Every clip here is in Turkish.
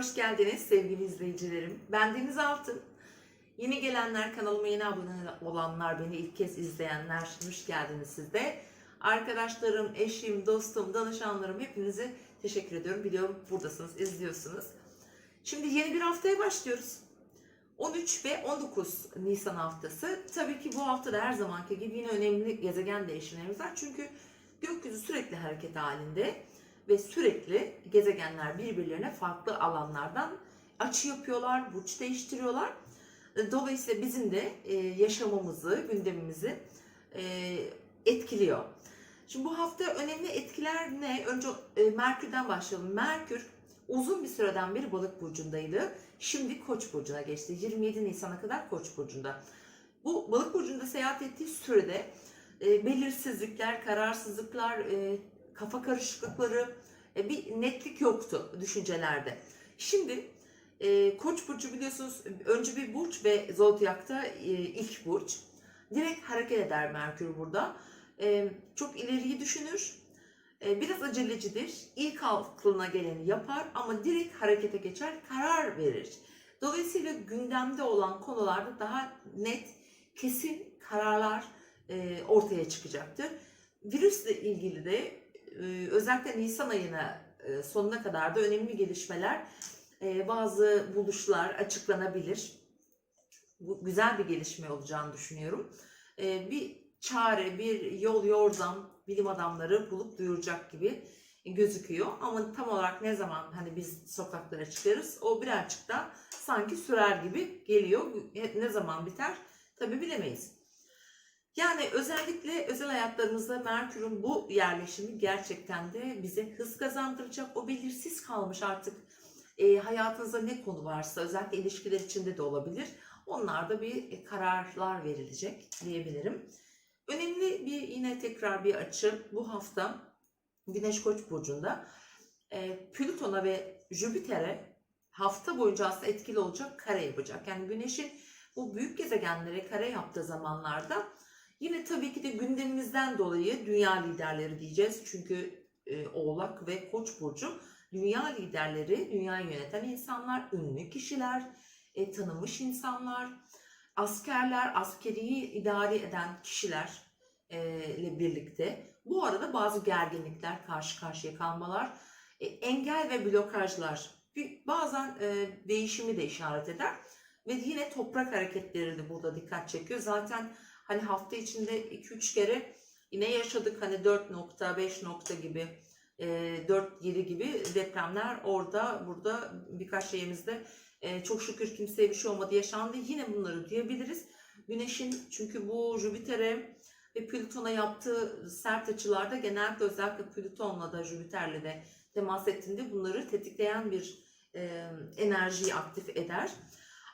hoş geldiniz sevgili izleyicilerim. Ben Deniz Altın. Yeni gelenler, kanalıma yeni abone olanlar, beni ilk kez izleyenler, hoş geldiniz siz de. Arkadaşlarım, eşim, dostum, danışanlarım hepinize teşekkür ediyorum. Biliyorum buradasınız, izliyorsunuz. Şimdi yeni bir haftaya başlıyoruz. 13 ve 19 Nisan haftası. Tabii ki bu hafta da her zamanki gibi yine önemli gezegen değişimlerimiz var. Çünkü gökyüzü sürekli hareket halinde ve sürekli gezegenler birbirlerine farklı alanlardan açı yapıyorlar, burç değiştiriyorlar. Dolayısıyla bizim de e, yaşamımızı, gündemimizi e, etkiliyor. Şimdi bu hafta önemli etkiler ne? Önce e, Merkür'den başlayalım. Merkür uzun bir süreden beri balık burcundaydı. Şimdi Koç burcuna geçti. 27 Nisan'a kadar Koç burcunda. Bu balık burcunda seyahat ettiği sürede e, belirsizlikler, kararsızlıklar, e, kafa karışıklıkları, e, bir netlik yoktu düşüncelerde. Şimdi e, Koç burcu biliyorsunuz önce bir burç ve zodyakta e, ilk burç. Direkt hareket eder Merkür burada. E, çok ileriyi düşünür. E, biraz acelecidir. İlk aklına geleni yapar ama direkt harekete geçer, karar verir. Dolayısıyla gündemde olan konularda daha net, kesin kararlar e, ortaya çıkacaktır. Virüsle ilgili de özellikle Nisan ayına e, sonuna kadar da önemli gelişmeler, e, bazı buluşlar açıklanabilir. Bu güzel bir gelişme olacağını düşünüyorum. E, bir çare, bir yol yordam bilim adamları bulup duyuracak gibi gözüküyor. Ama tam olarak ne zaman hani biz sokaklara çıkarız o birazcık da sanki sürer gibi geliyor. Ne zaman biter tabi bilemeyiz. Yani özellikle özel hayatlarımızda Merkür'ün bu yerleşimi gerçekten de bize hız kazandıracak. O belirsiz kalmış artık e, hayatınızda ne konu varsa özellikle ilişkiler içinde de olabilir. Onlarda bir e, kararlar verilecek diyebilirim. Önemli bir yine tekrar bir açı bu hafta Güneş Koç burcunda e, Plüton'a ve Jüpiter'e hafta boyunca aslında etkili olacak kare yapacak. Yani Güneş'in bu büyük gezegenlere kare yaptığı zamanlarda yine tabii ki de gündemimizden dolayı dünya liderleri diyeceğiz. Çünkü e, Oğlak ve Koç burcu dünya liderleri, dünyayı yöneten insanlar, ünlü kişiler, e, tanınmış insanlar, askerler, askeriyi idare eden kişiler e, ile birlikte bu arada bazı gerginlikler, karşı karşıya kalmalar, e, engel ve blokajlar bazen e, değişimi de işaret eder ve yine toprak hareketleri de burada dikkat çekiyor. Zaten hani hafta içinde 2-3 kere yine yaşadık hani 4 nokta, 5 nokta gibi, e, 4 7 gibi depremler orada burada birkaç şeyimizde e, çok şükür kimseye bir şey olmadı yaşandı. Yine bunları diyebiliriz. Güneşin çünkü bu Jüpiter'e ve Plüton'a yaptığı sert açılarda genellikle özellikle Plüton'la da Jüpiter'le de temas ettiğinde bunları tetikleyen bir e, enerjiyi aktif eder.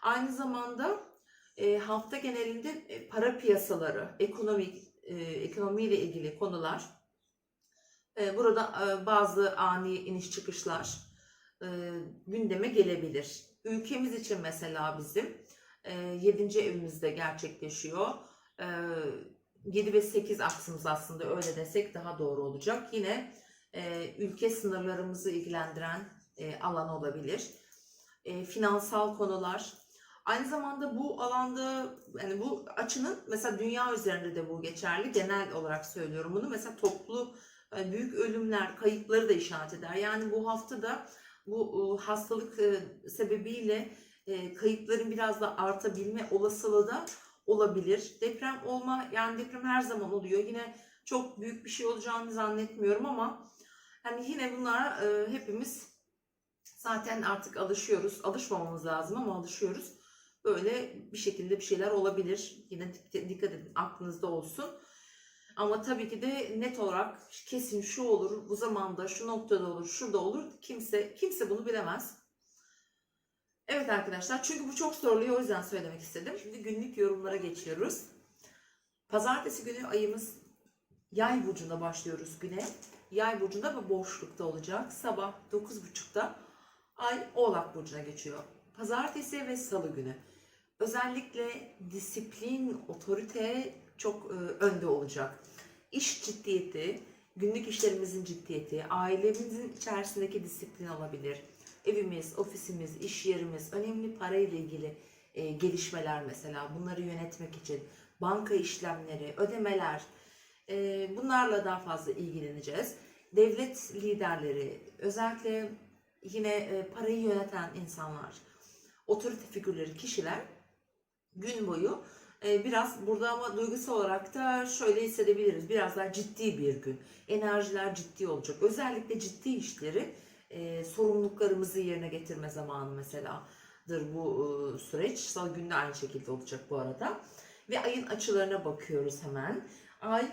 Aynı zamanda e, hafta genelinde e, para piyasaları, ekonomik e, ekonomiyle ilgili konular, e, burada e, bazı ani iniş çıkışlar e, gündeme gelebilir. Ülkemiz için mesela bizim e, 7. evimizde gerçekleşiyor. E, 7 ve 8 aksımız aslında öyle desek daha doğru olacak. Yine e, ülke sınırlarımızı ilgilendiren e, alan olabilir. E, finansal konular. Aynı zamanda bu alanda yani bu açının mesela dünya üzerinde de bu geçerli. Genel olarak söylüyorum bunu. Mesela toplu e, büyük ölümler, kayıpları da işaret eder. Yani bu hafta da bu e, hastalık e, sebebiyle kayıpların biraz da artabilme olasılığı da olabilir. Deprem olma yani deprem her zaman oluyor. Yine çok büyük bir şey olacağını zannetmiyorum ama hani yine bunlara hepimiz zaten artık alışıyoruz. Alışmamamız lazım ama alışıyoruz. Böyle bir şekilde bir şeyler olabilir. Yine dikkat edin aklınızda olsun. Ama tabii ki de net olarak kesin şu olur, bu zamanda, şu noktada olur, şurada olur. Kimse kimse bunu bilemez. Evet arkadaşlar çünkü bu çok soruluyor o yüzden söylemek istedim. Şimdi günlük yorumlara geçiyoruz. Pazartesi günü ayımız yay burcunda başlıyoruz güne. Yay burcunda ve boşlukta olacak. Sabah 9.30'da ay oğlak burcuna geçiyor. Pazartesi ve salı günü. Özellikle disiplin, otorite çok e, önde olacak. İş ciddiyeti, günlük işlerimizin ciddiyeti, ailemizin içerisindeki disiplin olabilir evimiz, ofisimiz, iş yerimiz, önemli parayla ilgili e, gelişmeler mesela bunları yönetmek için banka işlemleri, ödemeler e, bunlarla daha fazla ilgileneceğiz. Devlet liderleri, özellikle yine parayı yöneten insanlar, otorite figürleri, kişiler gün boyu e, biraz burada ama duygusal olarak da şöyle hissedebiliriz. Biraz daha ciddi bir gün. Enerjiler ciddi olacak. Özellikle ciddi işleri, e, sorumluluklarımızı yerine getirme zamanı meseladır bu e, süreç. Salı günü de aynı şekilde olacak bu arada. Ve ayın açılarına bakıyoruz hemen. Ay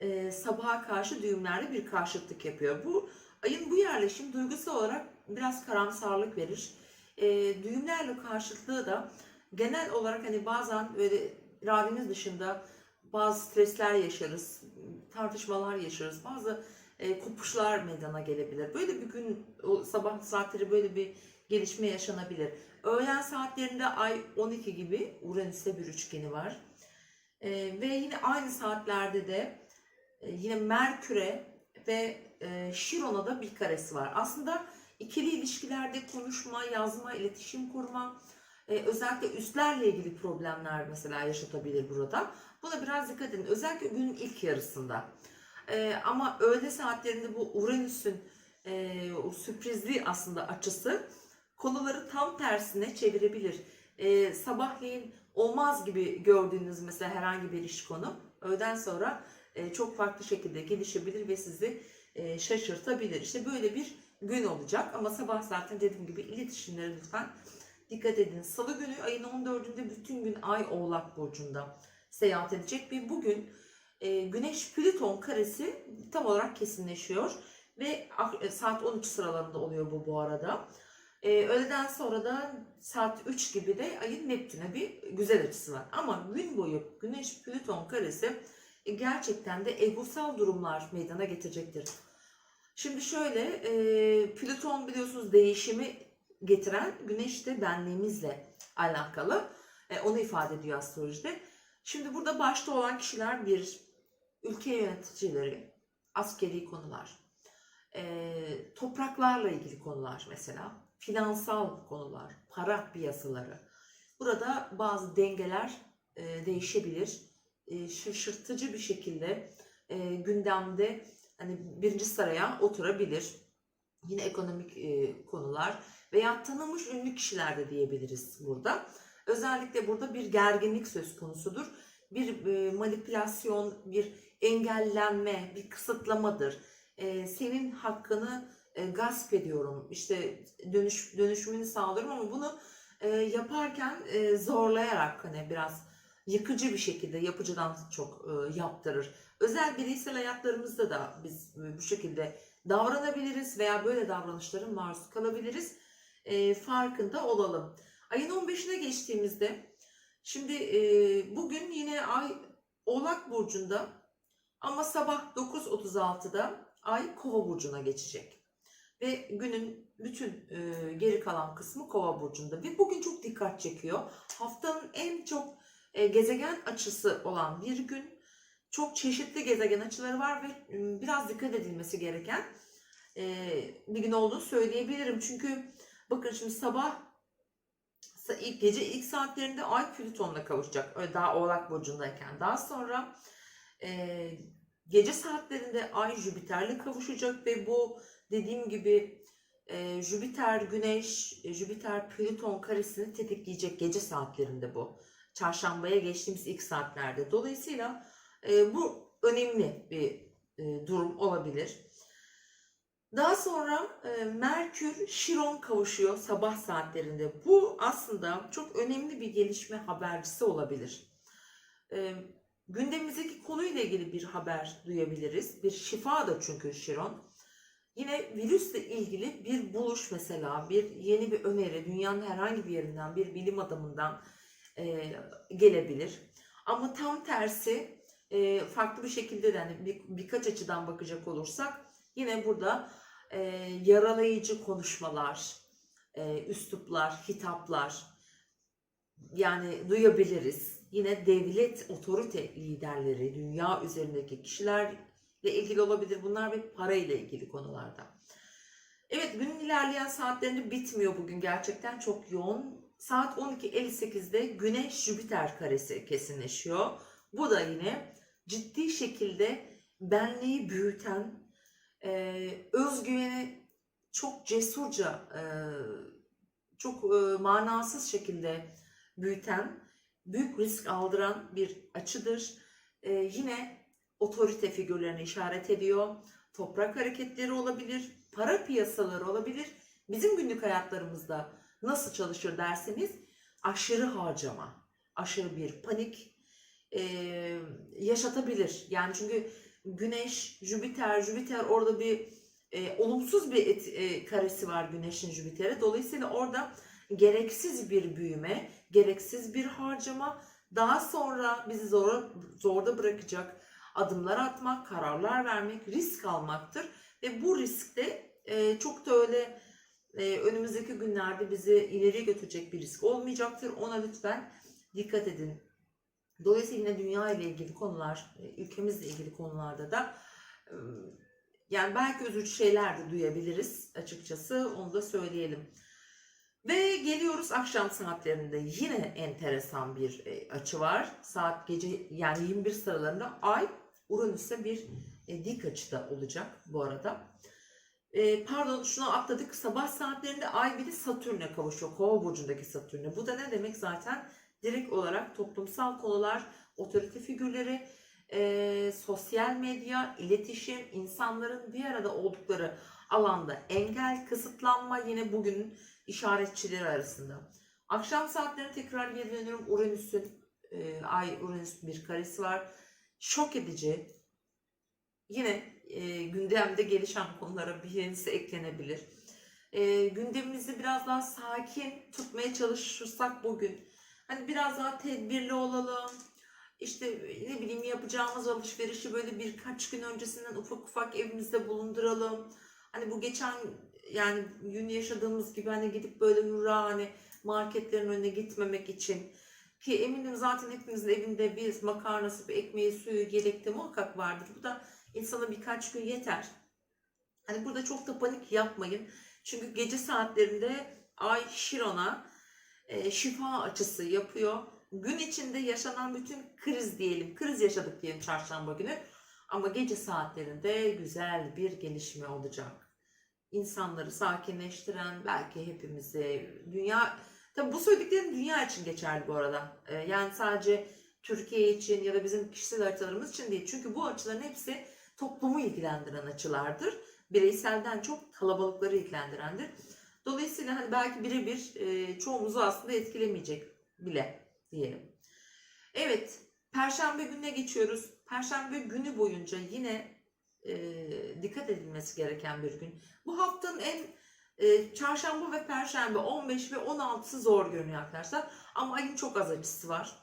e, sabaha karşı düğümlerle bir karşıtlık yapıyor. Bu ayın bu yerleşim duygusal olarak biraz karamsarlık verir. E, düğümlerle karşıtlığı da genel olarak hani bazen böyle irademiz dışında bazı stresler yaşarız, tartışmalar yaşarız, bazı e, kopuşlar meydana gelebilir. Böyle bir gün o sabah saatleri böyle bir gelişme yaşanabilir. Öğlen saatlerinde ay 12 gibi Uranüs'te bir üçgeni var. E, ve yine aynı saatlerde de e, yine Merkür'e ve e, Şiron'a da bir karesi var. Aslında ikili ilişkilerde konuşma, yazma, iletişim kurma, e, özellikle üstlerle ilgili problemler mesela yaşatabilir burada. Buna biraz dikkat edin. Özellikle günün ilk yarısında. E, ama öğle saatlerinde bu Uranüs'ün e, o sürprizli aslında açısı konuları tam tersine çevirebilir. E, sabahleyin olmaz gibi gördüğünüz mesela herhangi bir iş konu öğleden sonra e, çok farklı şekilde gelişebilir ve sizi e, şaşırtabilir. İşte böyle bir gün olacak ama sabah zaten dediğim gibi iletişimlere lütfen dikkat edin. Salı günü ayın 14'ünde bütün gün Ay Oğlak Burcu'nda seyahat edecek ve bugün e, Güneş Plüton karesi tam olarak kesinleşiyor ve e, saat 13 sıralarında oluyor bu bu arada. E, öğleden sonra da saat 3 gibi de ayın Neptün'e bir güzel açısı var. Ama gün boyu Güneş Plüton karesi e, gerçekten de egosal durumlar meydana getirecektir. Şimdi şöyle, e, Plüton biliyorsunuz değişimi getiren Güneş de benliğimizle alakalı. E, onu ifade ediyor astrolojide. Şimdi burada başta olan kişiler bir ülke yöneticileri, askeri konular, e, topraklarla ilgili konular mesela, finansal konular, para piyasaları. Burada bazı dengeler e, değişebilir. E, şaşırtıcı bir şekilde e, gündemde hani birinci sıraya oturabilir. Yine ekonomik e, konular veya tanınmış ünlü kişiler de diyebiliriz burada. Özellikle burada bir gerginlik söz konusudur. Bir e, manipülasyon, bir engellenme, bir kısıtlamadır. E, senin hakkını e, gasp ediyorum, işte dönüş dönüşümünü sağlıyorum ama bunu e, yaparken e, zorlayarak hani biraz yıkıcı bir şekilde yapıcıdan çok e, yaptırır. Özel bireysel hayatlarımızda da biz bu şekilde davranabiliriz veya böyle davranışların maruz kalabiliriz. E, farkında olalım. Ayın 15'ine geçtiğimizde şimdi e, bugün yine ay Oğlak burcunda ama sabah 9.36'da ay Kova burcuna geçecek. Ve günün bütün e, geri kalan kısmı Kova burcunda ve bugün çok dikkat çekiyor. Haftanın en çok e, gezegen açısı olan bir gün. Çok çeşitli gezegen açıları var ve biraz dikkat edilmesi gereken e, bir gün olduğunu söyleyebilirim. Çünkü bakın şimdi sabah sa- ilk gece ilk saatlerinde Ay Plüton'la kavuşacak. Daha Oğlak burcundayken. Daha sonra e, gece saatlerinde Ay Jüpiter'le kavuşacak ve bu dediğim gibi e, Jüpiter Güneş, Jüpiter Plüton karesini tetikleyecek gece saatlerinde bu. Çarşambaya geçtiğimiz ilk saatlerde. Dolayısıyla e, bu önemli bir e, durum olabilir. Daha sonra e, Merkür Şiron kavuşuyor sabah saatlerinde. Bu aslında çok önemli bir gelişme habercisi olabilir. E, gündemimizdeki konuyla ilgili bir haber duyabiliriz. Bir şifa da çünkü Şiron. Yine virüsle ilgili bir buluş mesela, bir yeni bir öneri, dünyanın herhangi bir yerinden, bir bilim adamından e, gelebilir. Ama tam tersi e, farklı bir şekilde de hani bir, birkaç açıdan bakacak olursak yine burada e, yaralayıcı konuşmalar, e, üsluplar, hitaplar yani duyabiliriz. Yine devlet otorite liderleri, dünya üzerindeki kişilerle ilgili olabilir bunlar ve parayla ilgili konularda. Evet günün ilerleyen saatlerinde bitmiyor bugün gerçekten çok yoğun. Saat 12.58'de Güneş Jüpiter karesi kesinleşiyor. Bu da yine ciddi şekilde benliği büyüten, e, özgüveni çok cesurca, e, çok e, manasız şekilde büyüten, büyük risk aldıran bir açıdır. E, yine otorite figürlerini işaret ediyor. Toprak hareketleri olabilir, para piyasaları olabilir. Bizim günlük hayatlarımızda nasıl çalışır derseniz aşırı harcama, aşırı bir panik e, yaşatabilir. Yani çünkü Güneş, Jüpiter, Jüpiter orada bir e, olumsuz bir et, e, karesi var Güneş'in Jüpiter'e. Dolayısıyla orada gereksiz bir büyüme, gereksiz bir harcama, daha sonra bizi zor, zorda bırakacak adımlar atmak, kararlar vermek, risk almaktır. Ve bu riskte e, çok da öyle e, önümüzdeki günlerde bizi ileriye götürecek bir risk olmayacaktır. Ona lütfen dikkat edin. Dolayısıyla dünya ile ilgili konular, e, ülkemizle ilgili konularda da e, yani belki üzücü şeyler de duyabiliriz açıkçası onu da söyleyelim. Ve geliyoruz akşam saatlerinde yine enteresan bir e, açı var. Saat gece yani 21 sıralarında Ay Uranüs'e bir dik açıda olacak bu arada. Pardon şunu atladık. Sabah saatlerinde Ay bir de Satürn'e kavuşuyor. Kova burcundaki Satürn'e. Bu da ne demek zaten? Direkt olarak toplumsal konular, otorite figürleri, e, sosyal medya, iletişim, insanların bir arada oldukları alanda engel, kısıtlanma yine bugünün işaretçileri arasında. Akşam saatlerine tekrar geri dönüyorum. Uranüs'ün, e, Ay Uranüs bir karesi var. Şok edici. Yine e, gündemde gelişen konulara bir yenisi eklenebilir. E, gündemimizi biraz daha sakin tutmaya çalışırsak bugün, hani biraz daha tedbirli olalım. İşte ne bileyim yapacağımız alışverişi böyle birkaç gün öncesinden ufak ufak evimizde bulunduralım. Hani bu geçen yani gün yaşadığımız gibi hani gidip böyle hurra hani marketlerin önüne gitmemek için ki eminim zaten hepimizin evinde bir makarnası, bir ekmeği, suyu, gerekli muhakkak vardır. Bu da insana birkaç gün yeter. Hani burada çok da panik yapmayın. Çünkü gece saatlerinde Ay Şiron'a şifa açısı yapıyor. Gün içinde yaşanan bütün kriz diyelim, kriz yaşadık diyelim çarşamba günü. Ama gece saatlerinde güzel bir gelişme olacak. İnsanları sakinleştiren, belki hepimizi, dünya... Tabi bu söylediklerim dünya için geçerli bu arada. Ee, yani sadece Türkiye için ya da bizim kişisel haritalarımız için değil. Çünkü bu açıların hepsi toplumu ilgilendiren açılardır. Bireyselden çok kalabalıkları ilgilendirendir. Dolayısıyla hani belki birebir e, çoğumuzu aslında etkilemeyecek bile diyelim. Evet, Perşembe gününe geçiyoruz. Perşembe günü boyunca yine e, dikkat edilmesi gereken bir gün. Bu haftanın en e, çarşamba ve perşembe 15 ve 16'sı zor görünüyor arkadaşlar. Ama ayın çok az açısı var.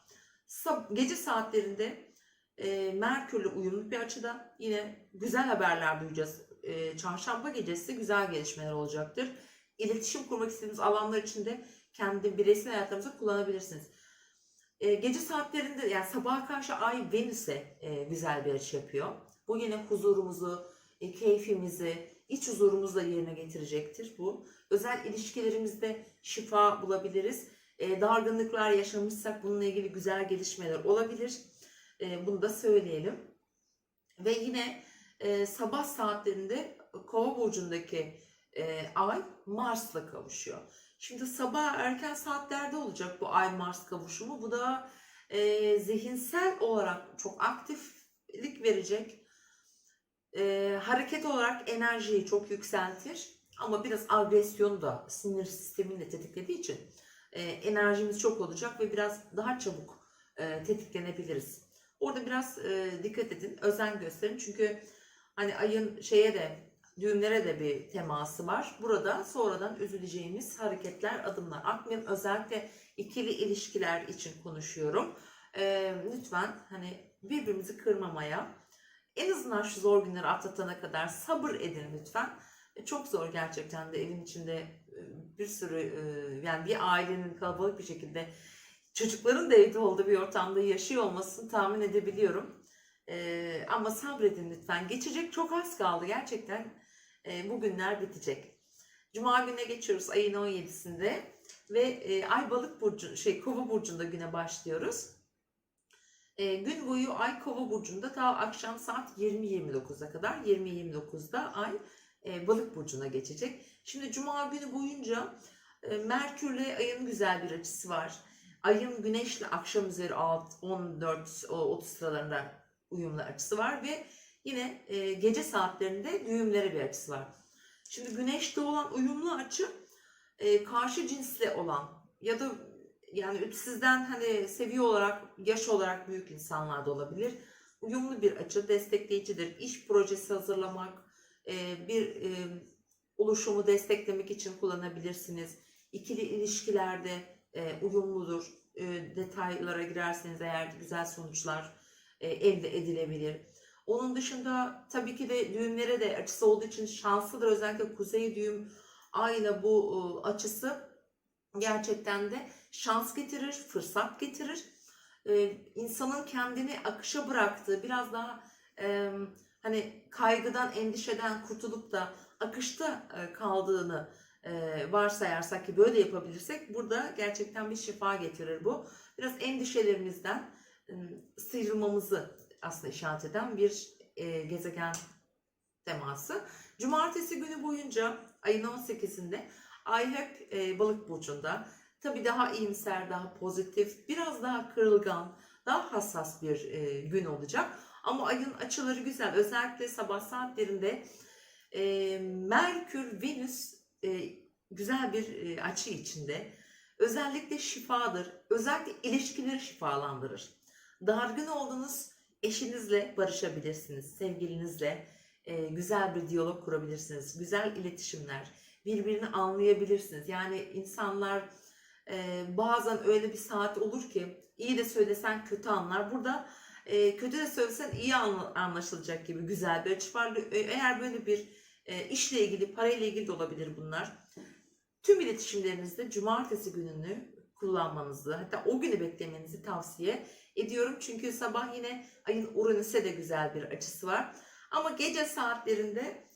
Sab- gece saatlerinde e, Merkür'le uyumlu bir açıda yine güzel haberler duyacağız. E, çarşamba gecesi güzel gelişmeler olacaktır. İletişim kurmak istediğiniz alanlar için de kendi bireysel hayatlarınızda kullanabilirsiniz. E, gece saatlerinde yani sabaha karşı Ay Venüs'e e, güzel bir açı yapıyor. Bu yine huzurumuzu, e, keyfimizi, iç huzurumuzla yerine getirecektir bu. Özel ilişkilerimizde şifa bulabiliriz. E, dargınlıklar yaşamışsak bununla ilgili güzel gelişmeler olabilir. E, bunu da söyleyelim. Ve yine e, sabah saatlerinde Kova burcundaki e, Ay Mars'la kavuşuyor. Şimdi sabah erken saatlerde olacak bu Ay Mars kavuşumu. Bu da e, zihinsel olarak çok aktiflik verecek. E, hareket olarak enerjiyi çok yükseltir. Ama biraz agresyonu da sinir sistemini de tetiklediği için e, enerjimiz çok olacak ve biraz daha çabuk e, tetiklenebiliriz. Orada biraz e, dikkat edin, özen gösterin. Çünkü hani ayın şeye de düğümlere de bir teması var. Burada sonradan üzüleceğimiz hareketler, adımlar atmayın. Özellikle ikili ilişkiler için konuşuyorum. Ee, lütfen hani birbirimizi kırmamaya, en azından şu zor günleri atlatana kadar sabır edin lütfen. E, Çok zor gerçekten de evin içinde e, bir sürü e, yani bir ailenin kalabalık bir şekilde çocukların da evde olduğu bir ortamda yaşıyor olmasını tahmin edebiliyorum. Ama sabredin lütfen. Geçecek çok az kaldı gerçekten. E, bu günler bitecek. Cuma gününe geçiyoruz ayın 17'sinde ve e, Ay Balık burcu şey Kova burcunda güne başlıyoruz. E, gün boyu Ay Kova burcunda ta akşam saat 20-29'a kadar 20-29'da Ay e, Balık burcuna geçecek. Şimdi Cuma günü boyunca e, Merkürle Ay'ın güzel bir açısı var. Ayın Güneş'le akşam üzeri 14-30 sıralarında uyumlu açısı var ve yine e, gece saatlerinde düğümlere bir açısı var. Şimdi Güneş'te olan uyumlu açı e, karşı cinsle olan ya da yani sizden hani seviye olarak, yaş olarak büyük insanlar da olabilir. Uyumlu bir açı, destekleyicidir. İş projesi hazırlamak, e, bir e, oluşumu desteklemek için kullanabilirsiniz. İkili ilişkilerde e, uyumludur. E, detaylara girerseniz eğer güzel sonuçlar e, elde edilebilir. Onun dışında tabii ki de düğümlere de açısı olduğu için şanslıdır. Özellikle kuzey düğüm ayla bu e, açısı gerçekten de şans getirir, fırsat getirir. E, insanın kendini akışa bıraktığı, biraz daha e, hani kaygıdan, endişeden kurtulup da akışta kaldığını varsayarsak ki böyle yapabilirsek burada gerçekten bir şifa getirir bu. Biraz endişelerimizden sıyrılmamızı aslında işaret eden bir e, gezegen teması. Cumartesi günü boyunca ayın 18'inde Ay hep e, balık burcunda. Tabii daha iyimser, daha pozitif, biraz daha kırılgan, daha hassas bir e, gün olacak. Ama ayın açıları güzel. Özellikle sabah saatlerinde e, Merkür, Venüs e, güzel bir e, açı içinde. Özellikle şifadır. Özellikle ilişkileri şifalandırır. Dargın olduğunuz eşinizle barışabilirsiniz. Sevgilinizle e, güzel bir diyalog kurabilirsiniz. Güzel iletişimler. Birbirini anlayabilirsiniz. Yani insanlar e, bazen öyle bir saat olur ki iyi de söylesen kötü anlar. Burada e, kötü de söylesen iyi anla- anlaşılacak gibi güzel bir açı var. E, Eğer böyle bir e, işle ilgili, parayla ilgili de olabilir bunlar. Tüm iletişimlerinizde cumartesi gününü kullanmanızı, hatta o günü beklemenizi tavsiye ediyorum. Çünkü sabah yine ayın Uranüs'e de güzel bir açısı var. Ama gece saatlerinde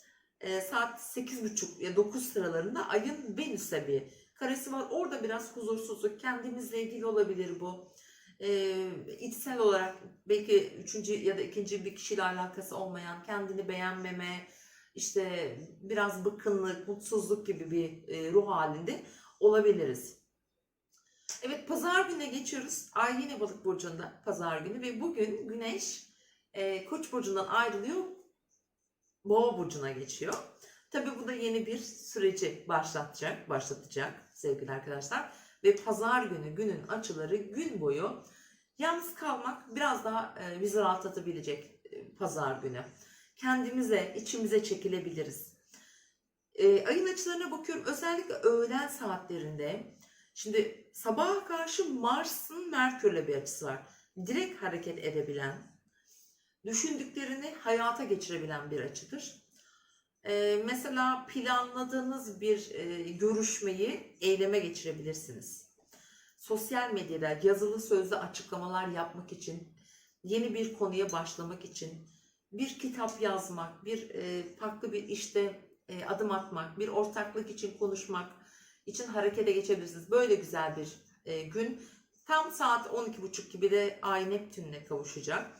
e, saat 8.30 ya 9 sıralarında ayın Venüs'e bir karesi var. Orada biraz huzursuzluk, kendimizle ilgili olabilir bu. E, içsel olarak belki üçüncü ya da ikinci bir kişiyle alakası olmayan, kendini beğenmeme, işte biraz bıkkınlık, mutsuzluk gibi bir e, ruh halinde olabiliriz. Evet pazar gününe geçiyoruz. Ay yine balık burcunda pazar günü ve bugün güneş e, koç burcundan ayrılıyor. Boğa burcuna geçiyor. Tabii bu da yeni bir süreci başlatacak, başlatacak sevgili arkadaşlar. Ve pazar günü günün açıları gün boyu yalnız kalmak biraz daha e, bizi rahatlatabilecek e, pazar günü. Kendimize, içimize çekilebiliriz. E, ayın açılarına bakıyorum. Özellikle öğlen saatlerinde Şimdi sabaha karşı Mars'ın Merkür'le bir açısı var. Direkt hareket edebilen, düşündüklerini hayata geçirebilen bir açıdır. Ee, mesela planladığınız bir e, görüşmeyi eyleme geçirebilirsiniz. Sosyal medyada yazılı sözlü açıklamalar yapmak için, yeni bir konuya başlamak için, bir kitap yazmak, bir e, farklı bir işte e, adım atmak, bir ortaklık için konuşmak, için harekete geçebilirsiniz. Böyle güzel bir e, gün. Tam saat 12.30 gibi de Ay Neptün'le kavuşacak.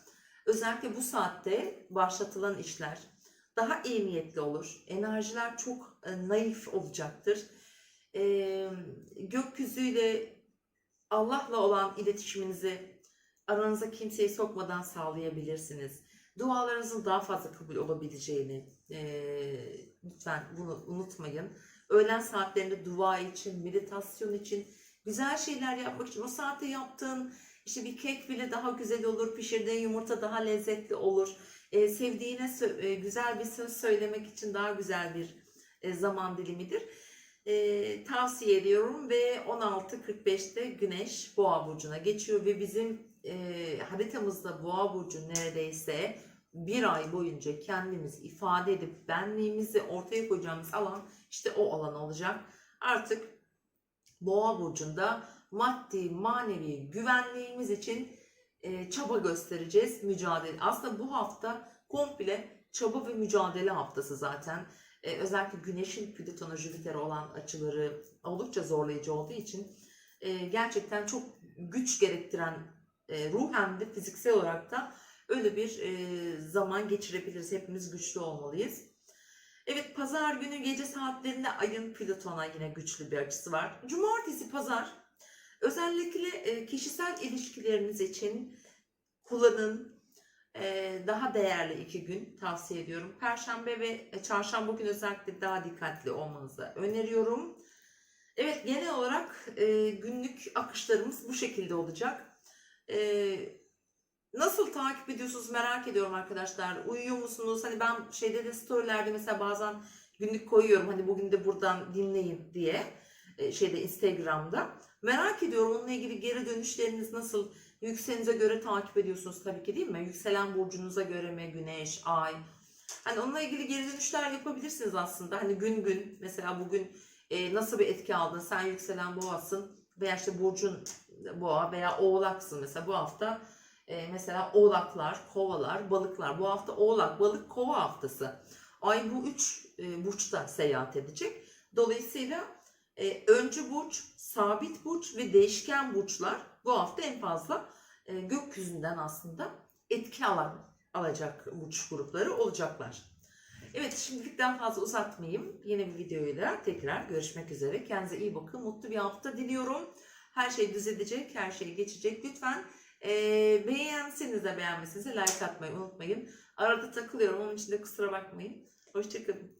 Özellikle bu saatte başlatılan işler daha iyi niyetli olur. Enerjiler çok e, naif olacaktır. E, gökyüzüyle Allah'la olan iletişiminizi aranıza kimseyi sokmadan sağlayabilirsiniz. Dualarınızın daha fazla kabul olabileceğini e, lütfen bunu unutmayın öğlen saatlerinde dua için, meditasyon için, güzel şeyler yapmak için o saatte yaptığın işte bir kek bile daha güzel olur, pişirdiğin yumurta daha lezzetli olur. Ee, sevdiğine e, güzel bir söz söylemek için daha güzel bir e, zaman dilimidir. Ee, tavsiye ediyorum ve 16.45'te Güneş Boğa burcuna geçiyor ve bizim e, haritamızda Boğa burcu neredeyse bir ay boyunca kendimizi ifade edip benliğimizi ortaya koyacağımız alan işte o alan olacak. Artık Boğa burcunda maddi, manevi güvenliğimiz için e, çaba göstereceğiz, mücadele. Aslında bu hafta komple çaba ve mücadele haftası zaten. e, özellikle Güneş'in Plüton'a Jüpiter'e olan açıları oldukça zorlayıcı olduğu için e, gerçekten çok güç gerektiren e, ruhen de fiziksel olarak da öyle bir e, zaman geçirebiliriz. Hepimiz güçlü olmalıyız. Evet pazar günü gece saatlerinde ayın Plüton'a yine güçlü bir açısı var. Cumartesi pazar özellikle e, kişisel ilişkileriniz için kullanın. E, daha değerli iki gün tavsiye ediyorum. Perşembe ve e, çarşamba günü özellikle daha dikkatli olmanızı öneriyorum. Evet genel olarak günlük akışlarımız bu şekilde olacak. Nasıl takip ediyorsunuz merak ediyorum arkadaşlar. Uyuyor musunuz? Hani ben şeyde de storylerde mesela bazen günlük koyuyorum. Hani bugün de buradan dinleyin diye. E, şeyde Instagram'da. Merak ediyorum onunla ilgili geri dönüşleriniz nasıl? Yükselenize göre takip ediyorsunuz tabii ki değil mi? Yükselen burcunuza göre mi? Güneş, ay. Hani onunla ilgili geri dönüşler yapabilirsiniz aslında. Hani gün gün mesela bugün e, nasıl bir etki aldın? Sen yükselen boğasın veya işte burcun boğa veya oğlaksın mesela bu hafta e, mesela oğlaklar, kovalar, balıklar. Bu hafta oğlak, balık, kova haftası. Ay bu üç e, burçta seyahat edecek. Dolayısıyla e, öncü burç, sabit burç ve değişken burçlar bu hafta en fazla e, gökyüzünden aslında etki alan alacak burç grupları olacaklar. Evet şimdilik daha fazla uzatmayayım. Yeni bir videoyla tekrar görüşmek üzere. Kendinize iyi bakın. Mutlu bir hafta diliyorum. Her şey düzelecek, her şey geçecek. Lütfen e, beğenseniz de beğenmeseniz like atmayı unutmayın. Arada takılıyorum. Onun için de kusura bakmayın. Hoşçakalın.